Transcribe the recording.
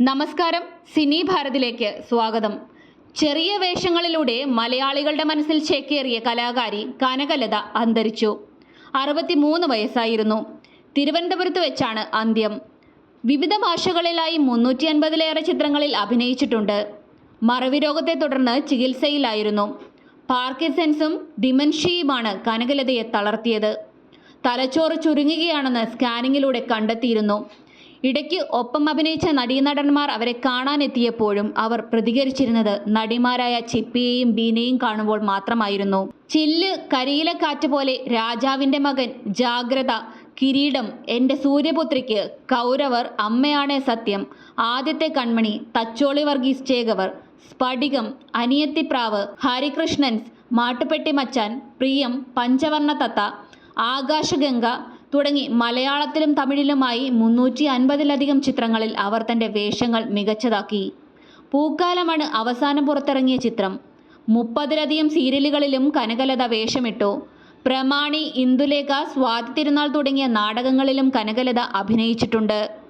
നമസ്കാരം. സിനി ഭാരതിലേക്ക് സ്വാഗതം. ചെറിയ വേഷങ്ങളിലൂടെ മലയാളികളുടെ മനസ്സിൽ ചേക്കേറിയ കലാകാരി കനകലത അന്തരിച്ചു. അറുപത്തിമൂന്ന് വയസ്സായിരുന്നു. തിരുവനന്തപുരത്ത് വെച്ചാണ് അന്ത്യം. വിവിധ ഭാഷകളിലായി മുന്നൂറ്റി അൻപതിലേറെ ചിത്രങ്ങളിൽ അഭിനയിച്ചിട്ടുണ്ട്. മറവി രോഗത്തെ തുടർന്ന് ചികിത്സയിലായിരുന്നു. പാർക്കിൻസൺസും ഡിമൻഷ്യയുമാണ് കനകലതയെ തളർത്തിയത്. തലച്ചോറ് ചുരുങ്ങുകയാണെന്ന് സ്കാനിങ്ങിലൂടെ കണ്ടെത്തിയിരുന്നു. ഇടയ്ക്ക് ഒപ്പം അഭിനയിച്ച നടീനടന്മാർ അവരെ കാണാനെത്തിയപ്പോഴും അവർ പ്രതികരിച്ചിരുന്നത് നടിമാരായ ചിപ്പിയെയും ബീനയും കാണുമ്പോൾ മാത്രമായിരുന്നു. ചില്ല് കരിയിലക്കാറ്റ് പോലെ രാജാവിന്റെ മകൻ ജാഗ്രത കിരീടം എന്റെ സൂര്യപുത്രിക്ക് കൗരവർ അമ്മയാണേ സത്യം ആദ്യത്തെ കൺമണി തച്ചോളി വർഗീസ് ചേകവർ സ്ഫടികം അനിയത്തിപ്രാവ് ഹരികൃഷ്ണൻസ് മാട്ടുപെട്ടി മച്ചാൻ പ്രിയം പഞ്ചവർണ തത്ത ആകാശഗംഗ തുടങ്ങി മലയാളത്തിലും തമിഴിലുമായി മുന്നൂറ്റി അൻപതിലധികം ചിത്രങ്ങളിൽ അവർ തന്റെ വേഷങ്ങൾ മികച്ചതാക്കി. പൂക്കാലമാണ് അവസാനം പുറത്തിറങ്ങിയ ചിത്രം. മുപ്പതിലധികം സീരിയലുകളിലും കനകലത വേഷമിട്ടു. പ്രമാണി ഇന്ദുലേഖ സ്വാതി തിരുനാൾ തുടങ്ങിയ നാടകങ്ങളിലും കനകലത അഭിനയിച്ചിട്ടുണ്ട്.